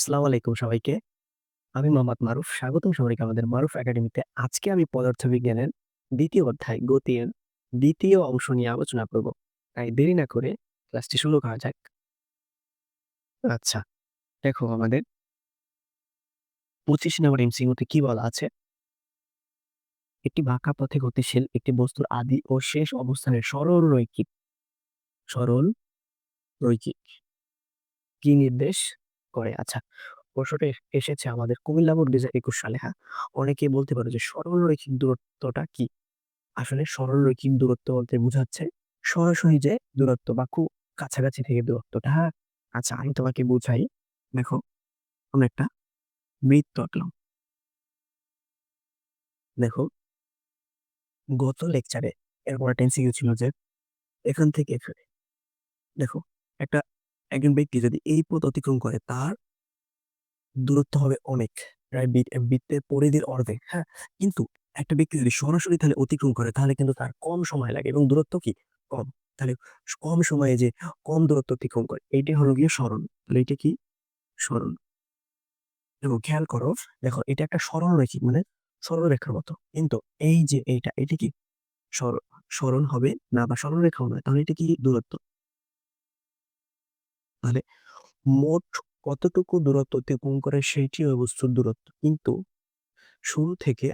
আসসালামু আলাইকুম সবাইকে। আমি মোহাম্মদ মারুফ। স্বাগতম সবাইকে আমাদের মারুফ একাডেমিতে। আজকে আমি পদার্থবিজ্ঞানের দ্বিতীয় অধ্যায় গতির দ্বিতীয় অংশ নিয়ে আলোচনা করব। তাই দেরি না করে ক্লাসটি শুরু করা যাক। আচ্ছা, দেখো আমাদের ২৫ নম্বর এমসিকিউতে কি বলা আছে? একটি বাঁকা পথে গতিশীল একটি বস্তুর আদি ও শেষ অবস্থানের সরল রৈখিক সরল রৈখিক কি নির্দেশ করে? আচ্ছা, প্রশ্নটা এস এসেছে আমাদের কুমিল্লা বোর্ড ২০২১ সালে, হ্যাঁ? অনেকেই বলতে পারে যে সরল রৈখিক দূরত্বটা কি? আসলে সরল রৈখিক দূরত্ব বলতে বোঝাচ্ছে সরাসরি যে দূরত্ব বা খুব কাছাকাছি থেকে দূরত্বটা, হ্যাঁ? আচ্ছা, আমি তোমাকে বুঝাই। দেখো, আমরা একটা বৃত্ত আঁকলাম। দেখো গত লেকচারে এরপর এমসিকিউ ছিল যে এখান থেকে এখানে দেখো একটা একজন ব্যক্তি যদি এই পথ অতিক্রম করে, তার দূরত্ব হবে অনেক বৃত্তের পরিধির অর্ধেক হ্যাঁ? কিন্তু একটা ব্যক্তি যদি সরাসরি তাহলে অতিক্রম করে, তাহলে কিন্তু তার কম সময় লাগে। এবং দূরত্ব কি? কম। তাহলে কম সময়ে যে কম দূরত্ব অতিক্রম করে এইটাই হলো গিয়ে স্মরণ। তাহলে এটা কি? স্মরণ। এবং খেয়াল করো, দেখো এটা একটা সরল রৈখিক মানে সরলরেখার মতো। কিন্তু এই যে এইটা, এটা কি? সরণ হবে না বা সরলরেখাও নয় তাহলে এটা কি? দূরত্ব। তাহলে মোট কতটুকু দূরত্ব অতিক্রম করে সেইটি ওই বস্তুর দূরত্ব। কিন্তু শুরু থেকে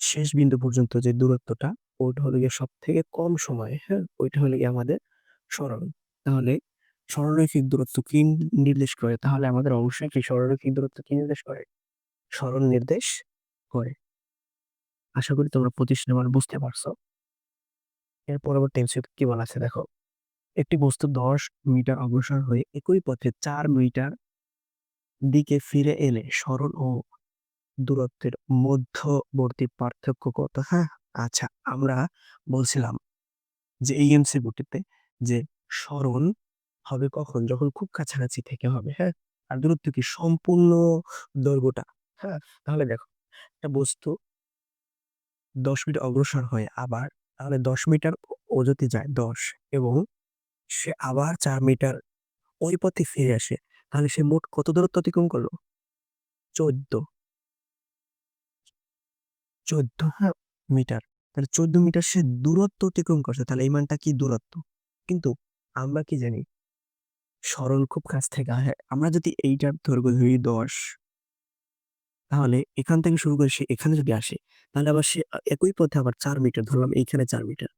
শেষ বিন্দু পর্যন্ত যে দূরত্বটা ওইটা হলো গিয়ে সব থেকে কম সময় হ্যাঁ? ওইটা হলো গিয়ে আমাদের সরল। তাহলে সরলরৈখিক দূরত্ব কি নির্দেশ করে? তাহলে আমাদের অবশ্যই কি সরলরৈখিক দূরত্ব কি নির্দেশ করে? সরল নির্দেশ করে। আশা করি তোমরা পঁচিশ বুঝতে পারছ। এর পরবর্তী কি বলা আছে দেখো। একটি বস্তু দশ মিটার অগ্রসর হয়ে একই পথে চার মিটার দিকে ফিরে এলে সরল ও দূরত্বের মধ্যবর্তী পার্থক্য কত? হ্যাঁ আচ্ছা আমরা বলছিলাম যে এই এমসিকিউটিতে যে সরণ হবে কখন? যখন খুব কাছাকাছি থেকে হবে হ্যাঁ? আর দূরত্ব কি? সম্পূর্ণ দৈর্ঘ্যটা হ্যাঁ? তাহলে দেখো, একটা বস্তু দশ মিটার অগ্রসর হয় আবার তাহলে দশ মিটার ও যদি যায় দশ এবং সে আবার চার মিটার ওই পথে ফিরে আসে। তাহলে সে মোট কত দূরত্ব অতিক্রম করল? চোদ্দ। চোদ্দ হ্যাঁ মিটার। তাহলে চোদ্দ মিটার সে দূরত্ব অতিক্রম করছে। তাহলে এই মানটা কি দূরত্ব? কিন্তু আমরা কি জানি? সরল খুব কাছ থেকে আমরা যদি এইটার দৈর্ঘ্য ধরি দশ, তাহলে এখান থেকে শুরু করে সে এখানে যদি আসে, তাহলে আবার সে একই পথে আবার চার মিটার, ধরলাম এইখানে চার মিটার।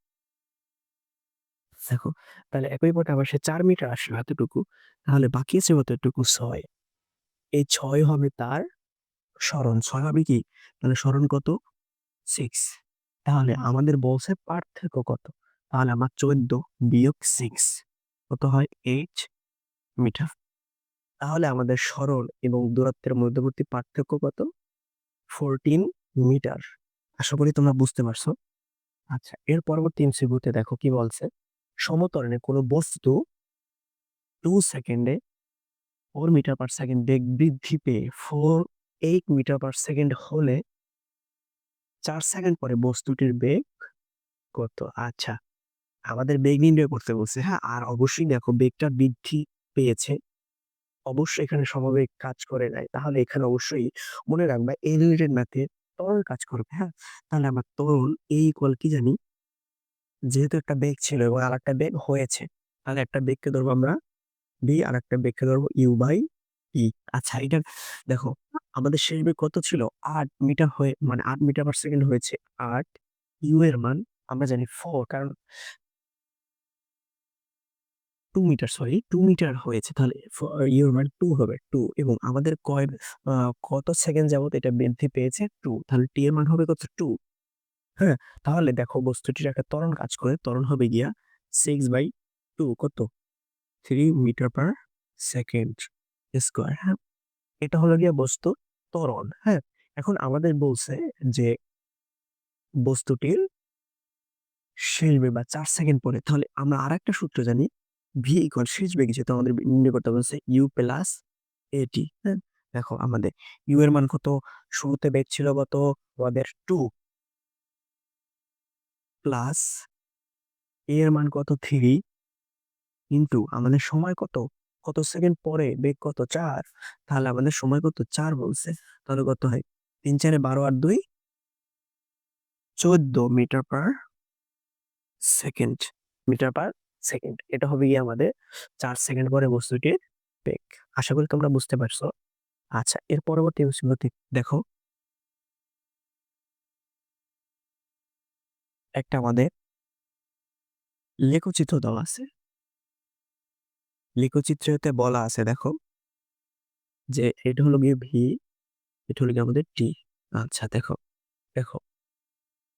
দেখো, তাহলে একই পথে আবার সে চার মিটার আসলো এতটুকু, তাহলে বাকি আছে কতটুকু ছয়? এই ছয় হবে তার স্মরণ। ছয় হবে কি? তাহলে সরণ কত? সিক্স তাহলে আমাদের বলছে পার্থক্য কত? তাহলে আমার চোদ্দ বিয়োগ সিক্স কত হয়? Eight meter. তাহলে আমাদের সরল এবং দূরত্বের মধ্যবর্তী পার্থক্য কত? Fourteen metre. আশা করি তোমরা বুঝতে পারছ। আচ্ছা এর পরবর্তী এমসিকিউতে দেখো কি বলছে। সমতরণে কোনো বস্তু টু সেকেন্ডে ফোর মিটার পার সেকেন্ড বেগ বৃদ্ধি পেয়ে four eight meter per second হলে চার সেকেন্ড পরে বস্তুটির বেগ কত? আচ্ছা আমাদের বেগ নির্ণয় করতে বলছে হ্যাঁ আর অবশ্যই দেখো বেগটা বৃদ্ধি পেয়েছে। অবশ্যই এখানে সমবেগ কাজ করে নাই। তাহলে এখানে অবশ্যই মনে রাখবা এই রিলেটেড ম্যাথে ত্বরণ কাজ করবে হ্যাঁ? তাহলে আমার তরল এই ইকুয়াল কি জানি? যেহেতু একটা বেগ ছিল এবং আর একটা বেগ হয়েছে, তাহলে একটা বেগকে ধরবো আমরা বি আর একটা বেগকে ধরবো ইউ বাই ই আচ্ছা এটা দেখো, আমাদের শেষ বেগ কত ছিল? আট মিটার হয়ে মানে আট মিটার পার সেকেন্ড হয়েছে। আট ইউ এর মান আমরা জানি ফোর কারণ two meter sorry two meter হয়েছে, তাহলে ইউর মান টু হবে টু এবং আমাদের কয় কত সেকেন্ড যাবত এটা বৃদ্ধি পেয়েছে? টু তাহলে টি এর মান হবে কত? টু হ্যাঁ তাহলে দেখো বস্তুটির একটা ত্বরণ কাজ করে। ত্বরণ হবে গিয়া সিক্স বাই টু কত? Three meter per second square হ্যাঁ? এটা হলো গিয়া বস্তু ত্বরণ হ্যাঁ? এখন আমাদের বলছে যে বস্তুটির শেষ বেগ বা চার সেকেন্ড পরে, তাহলে আমরা আর একটা সূত্র জানি। ভি ইকুয়াল শেষ বেগ যেহেতু আমাদের নির্ণয় করতে বলছে ইউ প্লাস এটি হ্যাঁ? দেখো আমাদের ইউ এর মান কত? শুরুতে বেগ ছিল কত? আমাদের টু প্লাস এ এর মান কত থ্রি? ইন্টু আমাদের সময় কত? কত সেকেন্ড পরে বেগ কত চার? তাহলে আমাদের সময় কত? চার বলছে। তাহলে কত হয়? তিন চারে বারো আর দুই? চোদ্দ meter per second. Meter per second. এটা হবে গিয়ে আমাদের চার সেকেন্ড পরে বস্তুটির বেগ। আশা করি তোমরা বুঝতে পারছ। আচ্ছা এর পরবর্তী অংশগুলোতে দেখো। একটা আমাদের লেখচিত্র দেওয়া আছে। লেখচিত্রতে বলা আছে, দেখো, যে এটা হলো গিয়ে ভি এটা হলো গিয়ে আমাদের টি আচ্ছা দেখো দেখো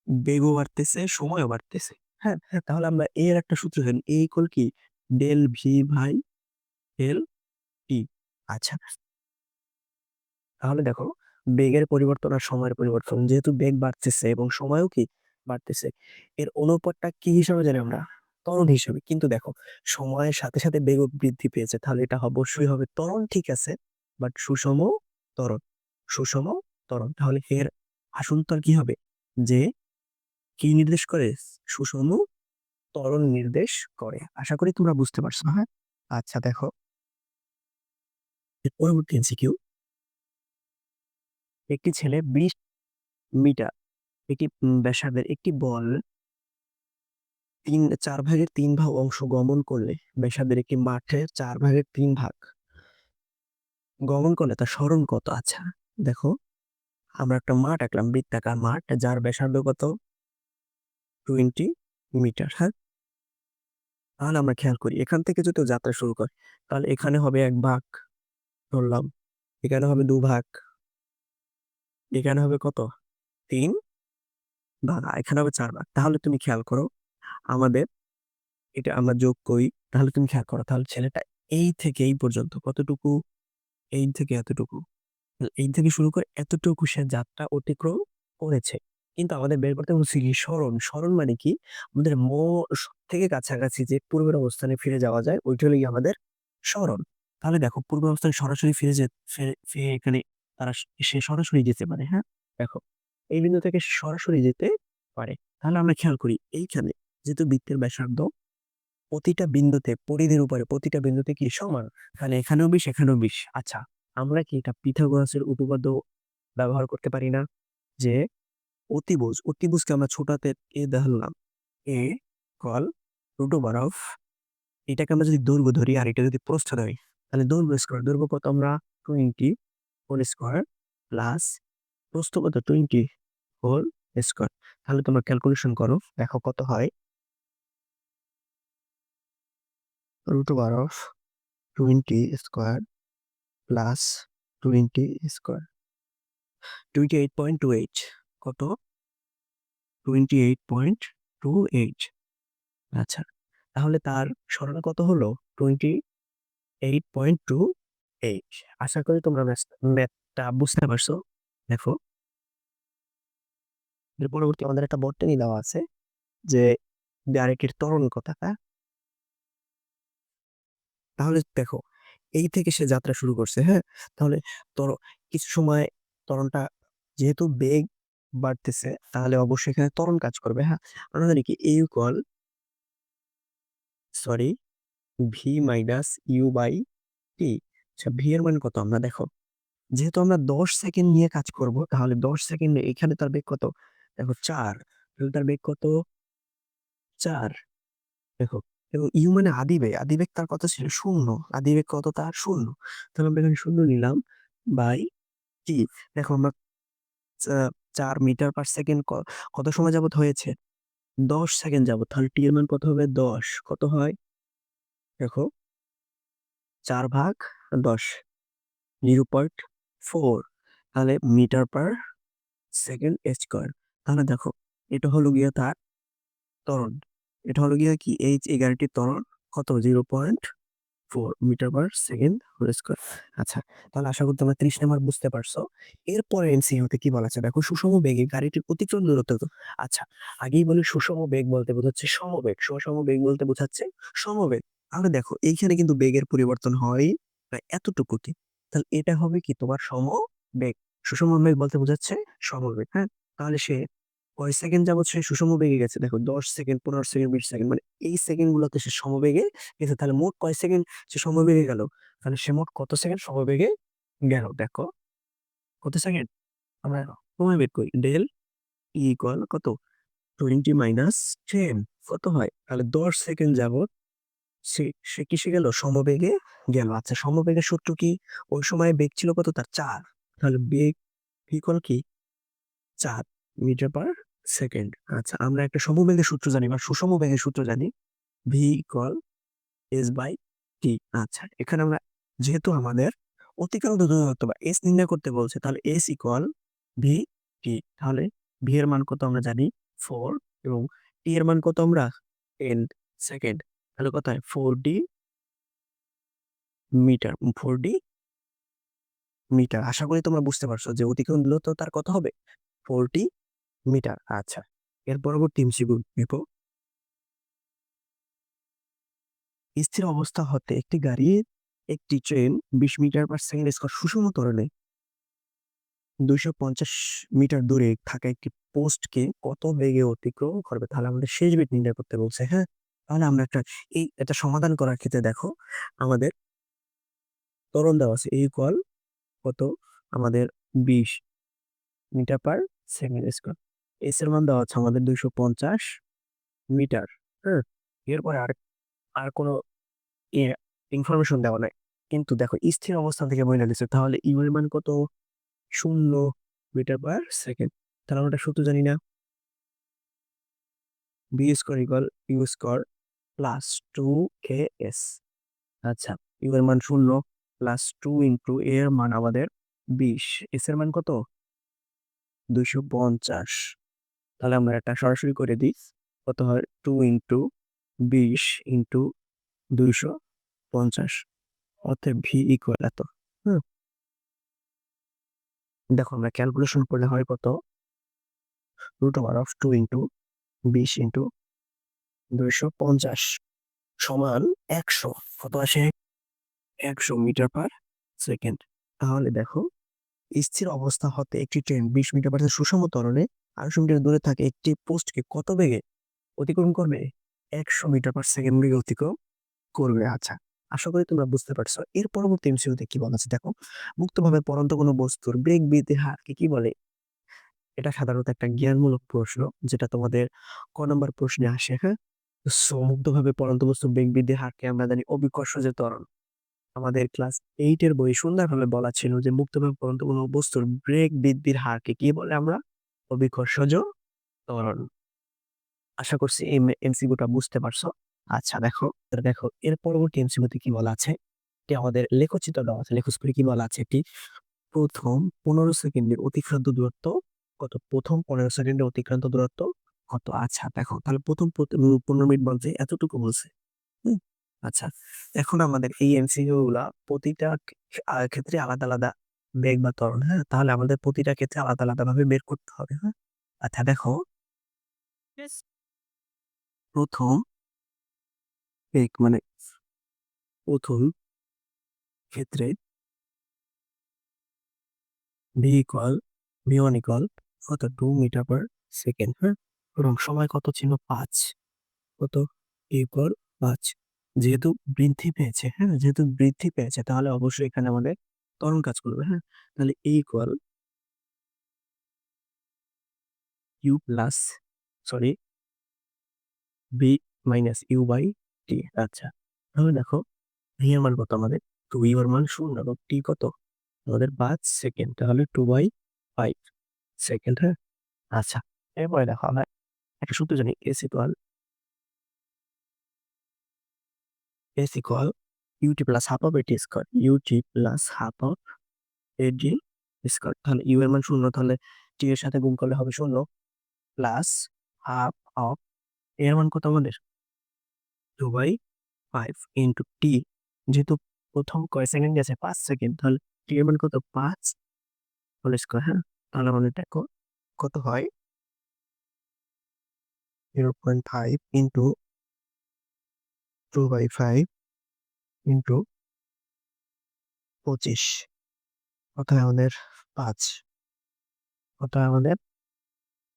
বেগও বাড়তেছে, সময়ও বাড়তেছে। হ্যাঁ হ্যাঁ তাহলে আমরা এর একটা সূত্র জানি এ ইকুয়াল কি? Del V by del T আচ্ছা তাহলে দেখো, বেগের পরিবর্তন আর সময়ের পরিবর্তন, যেহেতু বেগ বাড়তেছে এবং সময়ও কি? বাড়তেছে। এর অনুপাতটা কি হিসাবে জানি আমরা? ত্বরণ হিসেবে। কিন্তু দেখো, সময়ের সাথে সাথে বেগ বৃদ্ধি পেয়েছে। তাহলে এটা অবশ্যই হবে ত্বরণ ঠিক আছে বাট সুষম ত্বরণ সুষম ত্বরণ তাহলে এর আসন্তর কি হবে? যে কি নির্দেশ করে? সুষম ত্বরণ নির্দেশ করে। আশা করি তোমরা বুঝতে পারছ হ্যাঁ? আচ্ছা দেখো। পরবর্তী এমসিকিউ। একটি ছেলে বিশ মিটার একটি ব্যাসার্ধের একটি বল তিন, চার ভাগের তিন ভাগ অংশ গমন করলে ব্যাসার্ধের একটি মাঠের চার ভাগের তিন ভাগ গমন করলে তার স্মরণ কত? আচ্ছা দেখো, আমরা একটা মাঠ আঁকলাম, বৃত্তাকার মাঠ, যার ব্যাসার্ধ কত? টোয়েন্টি মিটার হ্যাঁ? তাহলে আমরা খেয়াল করি, এখান থেকে যদি যাত্রা শুরু করে, তাহলে এখানে হবে এক ভাগ, ধরলাম, এখানে হবে দু ভাগ, এখানে হবে কত? তিন আর এখানে হবে চার ভাগ। তাহলে তুমি খেয়াল করো, আমাদের এটা আমরা যোগ করি, তাহলে তুমি খেয়াল করো, তাহলে ছেলেটা এই থেকে এই পর্যন্ত কতটুকু? এই থেকে এতটুকু। এই থেকে শুরু করে এতটুকু সে যাত্রা অতিক্রম করেছে। কিন্তু আমাদের বের করতে বলছি কি স্মরণ। স্মরণ মানে কি? আমাদের ম সব থেকে কাছাকাছি যে পূর্বের অবস্থানে ফিরে যাওয়া যায়, ওইটা হলো আমাদের স্মরণ। তাহলে দেখো পূর্ব অবস্থানে সরাসরি ফিরে যে এখানে তারা সে সরাসরি যেতে পারে হ্যাঁ? দেখো এই বিন্দু থেকে সরাসরি যেতে পারে। তাহলে আমরা খেয়াল করি, এইখানে যেহেতু বৃত্তের ব্যাসার্ধ প্রতিটা বিন্দুতে, পরিধির উপরে প্রতিটা বিন্দুতে কি সমান? তাহলে এখানেও বিশ এখানেও বিশ। আচ্ছা আমরা কি এটা পিথাগোরাসের উপপাদ্য ব্যবহার করতে পারি না? যে অতিভুজ, অতিভুজকে আমরা ছোটাতে এ ধরলাম, A equal root over of, এটাকে আমরা যদি দৈর্ঘ্য ধরি আর এটা যদি প্রস্থ ধরি, তাহলে দৈর্ঘ্য স্কোয়ার দৈর্ঘ্য কত আমরা? টোয়েন্টি হোল স্কোয়ার প্লাস প্রস্থ কত? টোয়েন্টি হোল স্কোয়ার তাহলে তোমরা ক্যালকুলেশন করো, দেখো কত হয়। Root over of twenty square plus twenty square twenty eight point two eight কত? Twenty eight point two eight আচ্ছা। তাহলে তার সরণ কত হলো? Twenty eight point two eight আশা করি তোমরা ম্যাথটা বুঝতে পারছ। দেখো। এর পরবর্তী আমাদের একটা বর্তনী দেওয়া আছে যে আরেকটির ত্বরণ কথা হ্যাঁ? তাহলে দেখো, এই থেকে সে যাত্রা শুরু করছে হ্যাঁ? তাহলে তর কিছু সময় ত্বরণটা যেহেতু বেগ বাড়তেছে, তাহলে অবশ্যই এখানে ত্বরণ কাজ করবে হ্যাঁ? আমরা জানি কি A equal sorry V minus U by T আচ্ছা ভি এর মান কত? আমরা দেখো, যেহেতু আমরা দশ সেকেন্ড নিয়ে কাজ করব, তাহলে দশ সেকেন্ডে এখানে তার বেগ কত? দেখো চার তার বেগ কত? চার। দেখো, এবং ইউ মানে আদিবেগ আদিবেগ তার কত ছিল? শূন্য। আদিবেগ কত তার? শূন্য। তাহলে আমরা এখানে শূন্য নিলাম বাই টি দেখো আমরা চার মিটার পার সেকেন্ড কত সময় যাবত হয়েছে? দশ সেকেন্ড যাবত তাহলে টি এর মান কত হবে? দশ। কত হয়? দেখো, চার ভাগ দশ জিরো পয়েন্ট ফোর তাহলে মিটার পার সেকেন্ড স্কোয়ার তাহলে দেখো, এটা হলো গিয়ে তার ত্বরণ। এটা হলো গিয়ে কি? এইচ এগারোটির ত্বরণ। কত? Zero point four metre per second whole square আচ্ছা তাহলে আশা করি তোমরা ত্রিশ নাম্বার বুঝতে পারছ। এরপরে এনসিইউতে কি বলা আছে? দেখো, সুষম বেগে গাড়িটির অতিক্রম দূরত্ব তো। আচ্ছা আগেই বলি সুষম বেগ বলতে বোঝাচ্ছে সমবেগ। সুষম বেগ বলতে বোঝাচ্ছে সমবেগ। তাহলে দেখো, এইখানে কিন্তু বেগের পরিবর্তন হয় প্রায় এতটুকুতে তাহলে এটা হবে কি? তোমার সমবেগ। সুষম বেগ বলতে বোঝাচ্ছে সমবেগ হ্যাঁ? তাহলে সে কয় সেকেন্ড যাবত সে সুষম বেগে গেছে। দেখো, দশ সেকেন্ড, পনেরো সেকেন্ড, বিশ সেকেন্ড মানে এই সেকেন্ড গুলোতে সে সমবেগে গেছে। তাহলে মোট কয় সেকেন্ড সে সমবেগে গেল? তাহলে সে মোট কত সেকেন্ড সমবেগে গেল? দেখো, কত সেকেন্ড? আমরা সময় বের করি। ডেল ই ইকুয়াল কত? Twenty minus ten. কত হয়? তাহলে দশ সেকেন্ড যাবত সে সে কিসে গেল? সমবেগে গেল। আচ্ছা সমবেগের সূত্র কি? ওই সময় বেগ ছিল কত? তার চার। তাহলে বেগ ইকুয়াল কি? চার মিটার পার সেকেন্ড। আচ্ছা আমরা একটা সমবেগের সূত্র জানি বা সুষম বেগের সূত্র জানি। V equal S by T আচ্ছা এখানে আমরা যেহেতু আমাদের অতিক্রান্ত দূরত্ব বা এস নির্ণয় করতে বলছে, তাহলে এস ইকুয়াল ভি টি তাহলে ভি এর মান কত আমরা জানি? ফোর এবং টি এর মান কত আমরা? Ten second. তাহলে কত হয়? Forty metre. Forty metre. আশা করি তোমরা বুঝতে পারছ যে অতিক্রম দূরত্ব তার কত হবে? ফোরটি মিটার আচ্ছা। এর পরবর্তী এমসিকিউ দেখো স্থির অবস্থা হতে একটি গাড়ির একটি ট্রেন বিশ মিটার পার সেকেন্ড স্কোয়ার সুষম ত্বরণে দুইশো পঞ্চাশ মিটার দূরে থাকা একটি পোস্টকে কত বেগে অতিক্রম করবে? তাহলে আমাদের শেষ বিট নির্ণয় করতে বলছে হ্যাঁ? তাহলে আমরা একটা, এই এটা সমাধান করার ক্ষেত্রে দেখো, আমাদের ত্বরণ দেওয়া আছে এই কল কত? আমাদের বিশ metre per second square S এর মান দেওয়া আছে আমাদের দুইশো পঞ্চাশ মিটার হ্যাঁ এরপরে আর আর কোনো ইনফরমেশন দেওয়া নাই। কিন্তু দেখো, স্থির অবস্থান থেকে বইলে দিচ্ছে তাহলে ইউ এর মান কত? শূন্য মিটার পার সেকেন্ড। তাহলে আমরা একটা সূত্র জানি না। V square equal U square plus two K S আচ্ছা ইউ এর মান শূন্য প্লাস টু ইন্টু এর মান আমাদের বিশ। এস এর মান কত? দুইশো পঞ্চাশ। তাহলে আমরা এটা সরাসরি করে দিই। কত হয়? টু ইন্টু বিশ ইন্টু দুইশো পঞ্চাশ। অর্থাৎ ভি ইকুয়াল এত, হুম? দেখো আমরা ক্যালকুলেশন করলে হয় কত? Root over of two into বিশ ইন্টু দুইশো পঞ্চাশ সমান একশো। কত আসে? একশো মিটার পার সেকেন্ড। তাহলে দেখো, স্থির অবস্থা হতে একটি ট্রেন বিশ মিটার পার সুষম ত্বরণে আড়াইশো মিটার দূরে থাকে, একটি পোস্টকে কত বেগে অতিক্রম করবে? একশো মিটার পার সেকেন্ড বেগে অতিক্রম করবে। আচ্ছা আশা করি তোমরা বুঝতে পারছ। এর পরবর্তী এমসিউতে কি বলা আছে? দেখো, মুক্তভাবে পরন্ত কোনো বস্তুর বেগ বৃদ্ধির হারকে কি বলে? এটা সাধারণত একটা জ্ঞানমূলক প্রশ্ন, যেটা তোমাদের ক নম্বর প্রশ্নে আসে হ্যাঁ? সো মুক্তভাবে পরন্ত বস্তুর বেগ বৃদ্ধির হারকে আমরা জানি অবিকর্ষ যে ত্বরণ। আমাদের ক্লাস এইট এর বই সুন্দরভাবে বলা ছিল যে মুক্তভাবে পরন্ত কোনো বস্তুর ব্রেক বৃদ্ধির হারকে কি বলে আমরা? অবিকর্ষজ ত্বরণ আশা করছি এই এমসিকিউটা বুঝতে পারছ। আচ্ছা দেখো দেখো, এর পরবর্তী এমসিকিউতে কি বলা আছে? এটি আমাদের লেখচিত্র দেওয়া আছে লেখচিত্রে কি বলা আছে? এটি প্রথম পনেরো সেকেন্ডের অতিক্রান্ত দূরত্ব কত? প্রথম পনেরো সেকেন্ডের অতিক্রান্ত দূরত্ব কত? আচ্ছা দেখো, তাহলে প্রথম পনেরো মিনিট বলছে, এতটুকু বলছে। আচ্ছা। এখন আমাদের এই এমসিকিউ গুলা প্রতিটা ক্ষেত্রে আলাদা আলাদা বেগ বা ত্বরণ হ্যাঁ? তাহলে আমাদের প্রতিটা ক্ষেত্রে আলাদা আলাদা ভাবে বের করতে হবে হ্যাঁ? আচ্ছা দেখো। প্রথম বেগ মানে প্রথম ক্ষেত্রে V equal V one equal কত? টু মিটার পার সেকেন্ড হ্যাঁ? এবং সময় কত ছিল? পাঁচ। কত? ইকুয়াল পাঁচ। যেহেতু বৃদ্ধি পেয়েছে হ্যাঁ? যেহেতু বৃদ্ধি পেয়েছে তাহলে অবশ্যই এখানে আমাদের ত্বরণ কাজ করবে হ্যাঁ? তাহলে A equal U plus sorry V minus U by T আচ্ছা। তাহলে দেখো এর মান কত আমাদের? টু ইউ এর মান শূন্য এবং টি কত? আমাদের পাঁচ সেকেন্ড তাহলে টু বাই ফাইভ সেকেন্ড হ্যাঁ? আচ্ছা এরপরে দেখো আমরা একটা সূত্র জানি S equal is equal ut plus half of at square ut plus half of at square তাহলে ইউ এর মান শূন্য, তাহলে টি এর সাথে গুণ করলে হবে শূন্য প্লাস হাফ অফ এর মান কত আমাদের? Two by five into T যেহেতু প্রথম কয় সেকেন্ড গেছে? পাঁচ সেকেন্ড তাহলে টি এর মান কত? পাঁচ হোল স্কোয়ার হ্যাঁ? তাহলে আমাদের দেখো কত হয়? Zero point five into two by five into পঁচিশ। অর্থাৎ আমাদের পাঁচ। অর্থাৎ আমাদের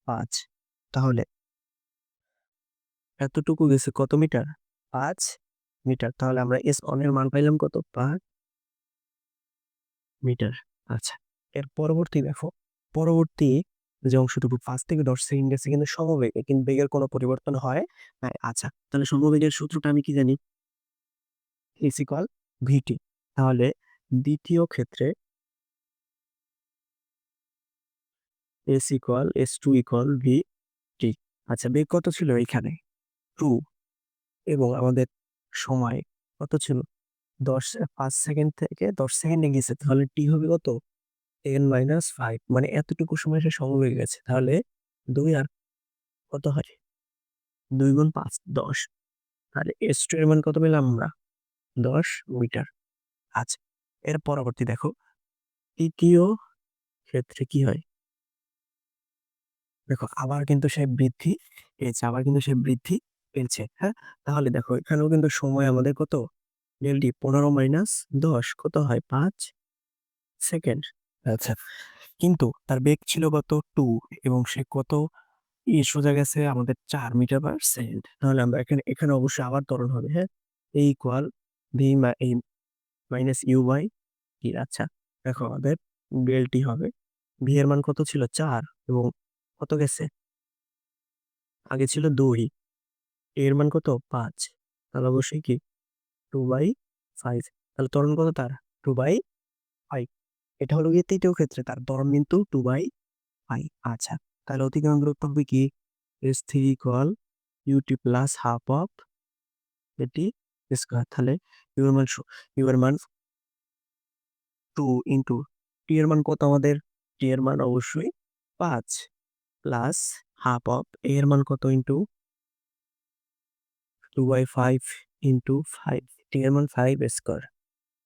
পাঁচ। তাহলে এতটুকু গেছে কত মিটার? পাঁচ মিটার। তাহলে আমরা এস অনের মান পাইলাম কত? পাঁচ মিটার। আচ্ছা এর পরবর্তী দেখো। পরবর্তী যে অংশটুকু পাঁচ থেকে দশ সেকেন্ড গেছে কিন্তু সমবেগে, কিন্তু বেগের কোনো পরিবর্তন হয় আচ্ছা তাহলে সমবেগের সূত্রটা আমি কি জানি? ইস ইকুয়াল ভিটি তাহলে দ্বিতীয় ক্ষেত্রে S equal S two equal V T আচ্ছা বেগ কত ছিল এখানে? টু এবং আমাদের সময় কত ছিল? দশ, পাঁচ সেকেন্ড থেকে দশ সেকেন্ডে গেছে। তাহলে টি হবে কত? টেন মাইনাস ফাইভ মানে এতটুকু সময় সে সমবেগে গেছে। তাহলে দুই আর কত হয়? দুই গুণ পাঁচ, দশ। তাহলে এস টু এর মান কত পেলাম আমরা? দশ মিটার। আচ্ছা এর পরবর্তী দেখো। তৃতীয় ক্ষেত্রে কি হয়? দেখো, আবার কিন্তু সে বৃদ্ধি পেয়েছে, আবার কিন্তু সে বৃদ্ধি পেয়েছে হ্যাঁ? তাহলে দেখো, এখানেও কিন্তু সময় আমাদের কত? ডেলটি পনেরো মাইনাস দশ, কত হয়? পাঁচ সেকেন্ড আচ্ছা কিন্তু তার বেগ ছিল কত? টু এবং সে কত? সোজা গেছে আমাদের চার মিটার পার সেকেন্ড তাহলে আমরা এখানে এখানে অবশ্যই আবার ত্বরণ হবে হ্যাঁ? এই equal V minus U T আচ্ছা দেখো আমাদের ডেলটি হবে। ভি এর মান কত ছিল? চার, এবং কত গেছে? আগে ছিল দুই। এর মান কত? পাঁচ। তাহলে অবশ্যই কি? টু বাই ফাইভ তাহলে ত্বরণ কত তার? টু বাই ফাইভ এটা হলো গিয়ে তৃতীয় ক্ষেত্রে তার। ত্বরণ কিন্তু টু বাই ফাইভ আচ্ছা তাহলে অতিক্রম দূরত্ব হবে কি? S three equal U T plus half of A T square তাহলে ইউর মান ইউর মান টু ইন্টু টি এর মান কত আমাদের? টি এর মান অবশ্যই পাঁচ প্লাস হাফ অফ এ এর মান কত into two by five into five T এর মান ফাইভ স্কোয়ার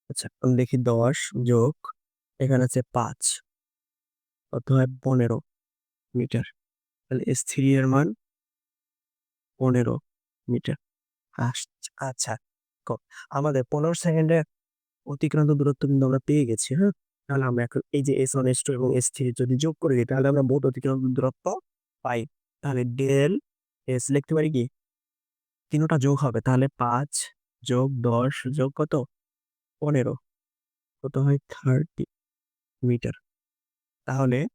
আচ্ছা আমি দেখি দশ যোগ, এখানে আছে পাঁচ, কত হয়? পনেরো মিটার। তাহলে এস থ্রি এর মান পনেরো মিটার। আচ্ছা ক- আমাদের পনেরো সেকেন্ডে অতিক্রান্ত দূরত্ব কিন্তু আমরা পেয়ে গেছি হ্যাঁ? তাহলে আমরা এখন এই যে এস ওয়ান এস টু এবং এস থ্রি যদি যোগ করে দিই, তাহলে আমরা মোট অতিক্রান্ত দূরত্ব পাই। তাহলে ডেল এস লিখতে পারি কি? তিনটা যোগ হবে, তাহলে পাঁচ যোগ দশ যোগ কত? পনেরো। কত হয়? Thirty metre. তাহলে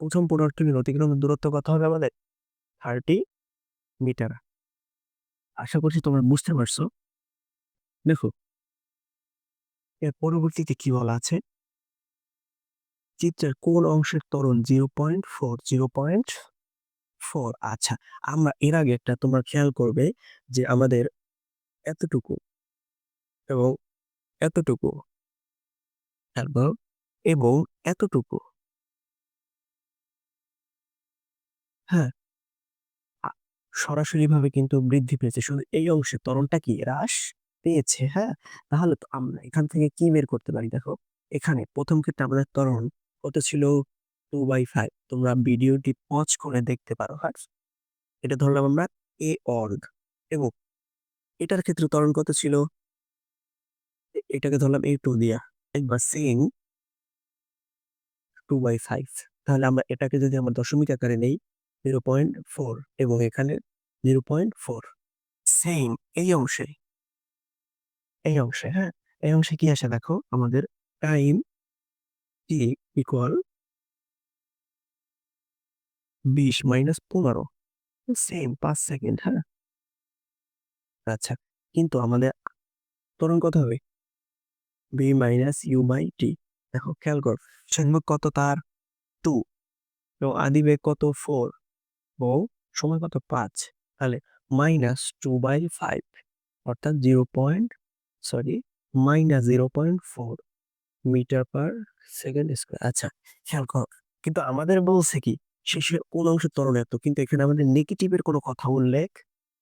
প্রথম পুনর্থনীর অতিক্রম দূরত্ব কত হবে আমাদের? Thirty metre. আশা করছি তোমরা বুঝতে পারছ। দেখো। এর পরবর্তীতে কি বলা আছে? চিত্রের কোন অংশের ত্বরণ zero point four, zero point four? আচ্ছা আমরা এর আগে একটা তোমরা খেয়াল করবে যে আমাদের এতটুকু এবং এতটুকু, তারপর এবং এতটুকু। হ্যাঁ সরাসরিভাবে কিন্তু বৃদ্ধি পেয়েছে। শুধু এই অংশে ত্বরণটা কি? হ্রাস? পেয়েছে হ্যাঁ? তাহলে তো আমরা এখান থেকে কি বের করতে পারি? দেখো, এখানে প্রথম ক্ষেত্রে আমাদের ত্বরণ কত ছিল? টু বাই ফাইভ তোমরা ভিডিওটি পজ করে দেখতে পারো হ্যাঁ? এটা ধরলাম আমরা এ অর্গ এবং এটার ক্ষেত্রে ত্বরণ কত ছিল? এটাকে ধরলাম এ টু দিয়া, একবার সেম টু বাই ফাইভ তাহলে আমরা এটাকে যদি আমরা দশমিক আকারে নেই জিরো পয়েন্ট ফোর এবং এখানে জিরো পয়েন্ট ফোর সেম এই অংশে এই অংশে হ্যাঁ? এই অংশে কি আসে দেখো, আমাদের টাইম টি ইকুয়াল বিশ মাইনাস পনেরো। সেম পাঁচ সেকেন্ড হ্যাঁ? আচ্ছা কিন্তু আমাদের ত্বরণ কত হবে? V minus U by T দেখো, খেয়াল কর সংখ্যক কত তার? টু এবং আদিবেগ কত? ফোর ও সময় কত? পাঁচ। তাহলে মাইনাস টু বাই ফাইভ অর্থাৎ zero point sorry minus zero point four metre per second square আচ্ছা খেয়াল করো, কিন্তু আমাদের বলছে কি, শেষে কোন অংশের ত্বরণ এত, কিন্তু এখানে আমাদের নেগেটিভের কোনো কথা উল্লেখ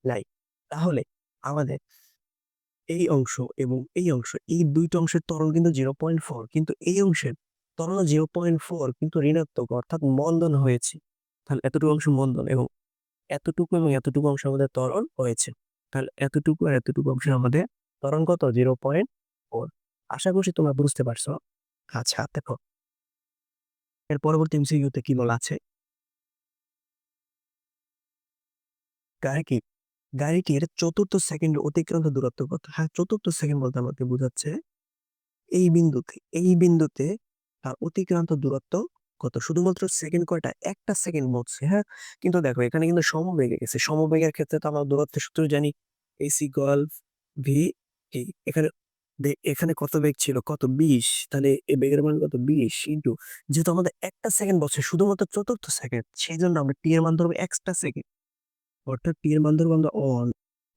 নাই। তাহলে আমাদের এই অংশ এবং এই অংশ, এই দুইটা অংশের তরল কিন্তু জিরো পয়েন্ট ফোর কিন্তু এই অংশের তরল জিরো পয়েন্ট ফোর কিন্তু ঋণাত্মক, অর্থাৎ মন্দন হয়েছে। তাহলে এতটুকু অংশ মন্দন এবং এতটুকু এবং এতটুকু অংশ আমাদের তরল হয়েছে। তাহলে এতটুকু আর এতটুকু অংশ আমাদের ত্বরণ কত? Zero point four. আশা করছি তোমরা বুঝতে পারছ। আচ্ছা দেখো। এর পরবর্তী এমসিকিউতে কি বলা আছে? গাড়ি গাড়িটির চতুর্থ সেকেন্ড অতিক্রান্ত দূরত্ব কত? হ্যাঁ চতুর্থ সেকেন্ড বলতে আমাকে বোঝাচ্ছে এই বিন্দুতে এই বিন্দুতে তার অতিক্রান্ত দূরত্ব কত? শুধুমাত্র সেকেন্ড কয়টা? একটা সেকেন্ড বলছে হ্যাঁ? কিন্তু দেখো, এখানে কিন্তু সমবেগে গেছে। সমবেগের ক্ষেত্রে তো আমরা দূরত্বের সূত্র জানি। এসি গল্ফ ভি টি এখানে এখানে কত বেগ ছিল? কত? বিশ। তাহলে এই বেগের মান কত? বিশ। ইন্টু যেহেতু আমাদের একটা সেকেন্ড বলছে শুধুমাত্র চতুর্থ সেকেন্ড সেই জন্য আমরা টি এর মান ধরবো এক্সট্রা সেকেন্ড অর্থাৎ টি এর মান ধরবো আমরা অন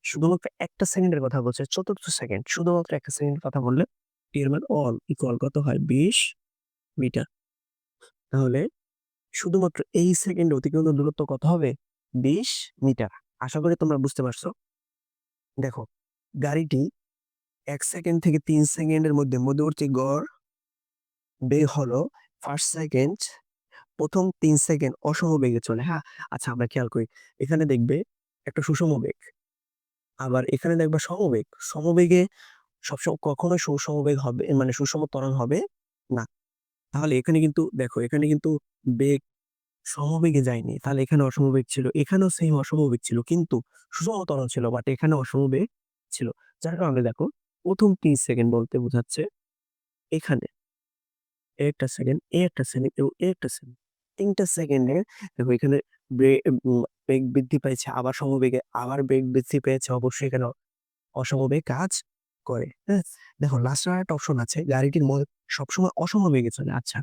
শুধুমাত্র একটা সেকেন্ডের কথা বলছে, চতুর্থ সেকেন্ড শুধুমাত্র একটা সেকেন্ডের কথা বললে টি এর মান অল ইকুয়াল কত হয়? বিশ মিটার। তাহলে শুধুমাত্র এই সেকেন্ডে অতিক্রান্ত দূরত্ব কত হবে? বিশ মিটার। আশা করি তোমরা বুঝতে পারছ। দেখো, গাড়িটি এক সেকেন্ড থেকে তিন সেকেন্ডের মধ্যে মধ্যবর্তী গড় বেগ হলো ফার্স্ট সেকেন্ড প্রথম তিন সেকেন্ড অসম বেগে চলে। হ্যাঁ? আচ্ছা আমরা খেয়াল করি। এখানে দেখবে একটা সুষম বেগ। আবার এখানে দেখবে সমবেগ সমবেগে সবসময় কখনো সুষম বেগ হবে মানে সুষম ত্বরণ হবে না। তাহলে এখানে কিন্তু, দেখো, এখানে কিন্তু বেগ সমবেগে যায়নি। তাহলে এখানে অসমবেগ ছিল। এখানেও সেম অসমবেগ ছিল, কিন্তু সুষম ত্বরণ ছিল বাট এখানে অসমবেগ ছিল। যার কারণে দেখো প্রথম তিন সেকেন্ড বলতে বোঝাচ্ছে এখানে। একটা সেকেন্ড এ একটা সেকেন্ড এবং এ একটা সেকেন্ড তিনটা সেকেন্ডে দেখো এখানে বেগ বৃদ্ধি পাইছে, আবার সমবেগে আবার বেগ বৃদ্ধি পেয়েছে, অবশ্যই এখানে অসমবেগ কাজ করে হ্যাঁ? দেখো লাস্ট আর একটা অপশন আছে, গাড়িটির মধ্যে সবসময় অসমবেগে চলে। আচ্ছা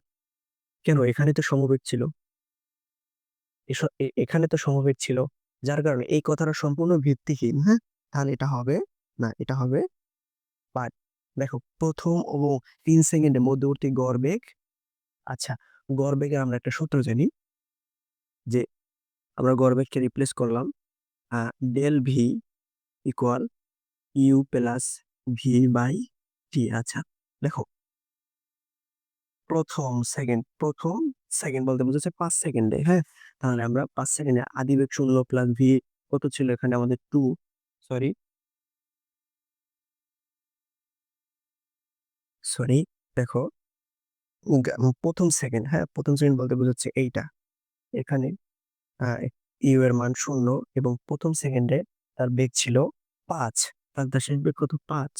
কেন? এখানে তো সমবেগ ছিল। এখানে তো সমবেগ ছিল, যার কারণে এই কথাটা সম্পূর্ণ ভিত্তিহীন হ্যাঁ? তাহলে এটা হবে না, এটা হবে বাট দেখো, প্রথম এবং তিন সেকেন্ডের মধ্যবর্তী গড় বেগ আচ্ছা গড়বেগের আমরা একটা সূত্র জানি যে আমরা গড় বেগকে রিপ্লেস করলাম del V equal U plus V by T আচ্ছা দেখো। প্রথম সেকেন্ড প্রথম সেকেন্ড বলতে বোঝাচ্ছে পাঁচ সেকেন্ডে হ্যাঁ? তাহলে আমরা পাঁচ সেকেন্ডে আদিবেগ শূন্য প্লাস ভি কত ছিল এখানে? আমাদের টু সরি সরি দেখো। প্রথম সেকেন্ড হ্যাঁ? প্রথম সেকেন্ড বলতে বোঝাচ্ছে এইটা। এখানে ইউ এর মান শূন্য এবং প্রথম সেকেন্ডে তার বেগ ছিল পাঁচ। তার শেষ বেগ কত? পাঁচ।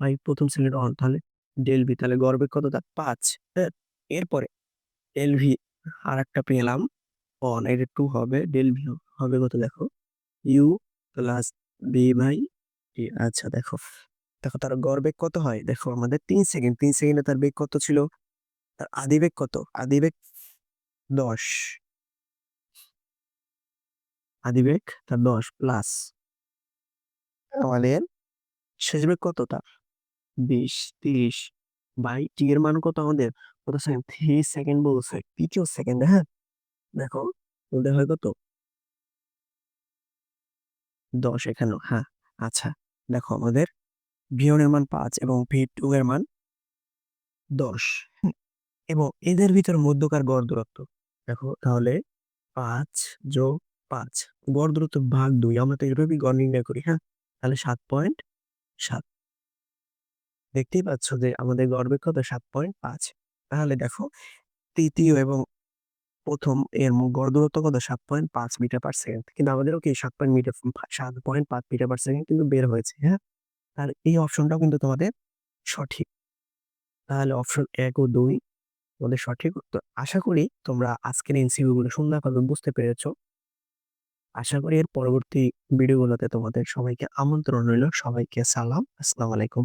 ভাই প্রথম সেকেন্ড অন তাহলে ডেল ভি তাহলে গড় বেগ কত? তার পাঁচ। হ্যাঁ? এরপরে ডেল ভি আর একটা পেলাম অন এটা টু হবে। ডেল ভি হবে কত? দেখো ইউ প্লাস বি টি আচ্ছা দেখো। দেখো তার গড় বেগ কত হয়? দেখো আমাদের তিন সেকেন্ড, তিন সেকেন্ডে তার বেগ কত ছিল? তার আদি বেগ কত? আদি বেগ দশ। আদি বেগ তার দশ প্লাস আমাদের শেষ বেগ কত তার? বিশ, তিরিশ। বাই টি এর মান কত আমাদের? কত সেকেন্ড? থ্রি সেকেন্ড বলছে। তৃতীয় সেকেন্ড হ্যাঁ? দেখো বলতে হয় কত? দশ এখানেও হ্যাঁ। আচ্ছা দেখো আমাদের ভি এর মান পাঁচ এবং ভি টু এর মান দশ। এবং এদের ভিতর মধ্যকার গড় দূরত্ব, দেখো, তাহলে পাঁচ যোগ পাঁচ, গড় দূরত্ব ভাগ দুই, আমরা তো এভাবেই গড় নির্ণয় করি হ্যাঁ? তাহলে সাত পয়েন্ট সাত। দেখতেই পাচ্ছ যে আমাদের গড় বেগ কত সাত পয়েন্ট পাঁচ। তাহলে দেখো, তৃতীয় এবং প্রথম এর গড় দূরত্ব কত? সাত পয়েন্ট পাঁচ মিটার পার সেকেন্ড। কিন্তু আমাদেরও কি সাত পয়েন্ট মিটার, সাত পয়েন্ট পাঁচ মিটার পার সেকেন্ড কিন্তু বের হয়েছে হ্যাঁ? তাহলে এই অপশনটাও কিন্তু তোমাদের সঠিক। তাহলে অপশন এক ও দুই তোমাদের সঠিক উত্তর। আশা করি তোমরা আজকের এনসিবিগুলো সুন্দরভাবে বুঝতে পেরেছ। আশা করি এর পরবর্তী ভিডিওগুলোতে তোমাদের সবাইকে আমন্ত্রণ রইল। সবাইকে সালাম। আসসালামু আলাইকুম।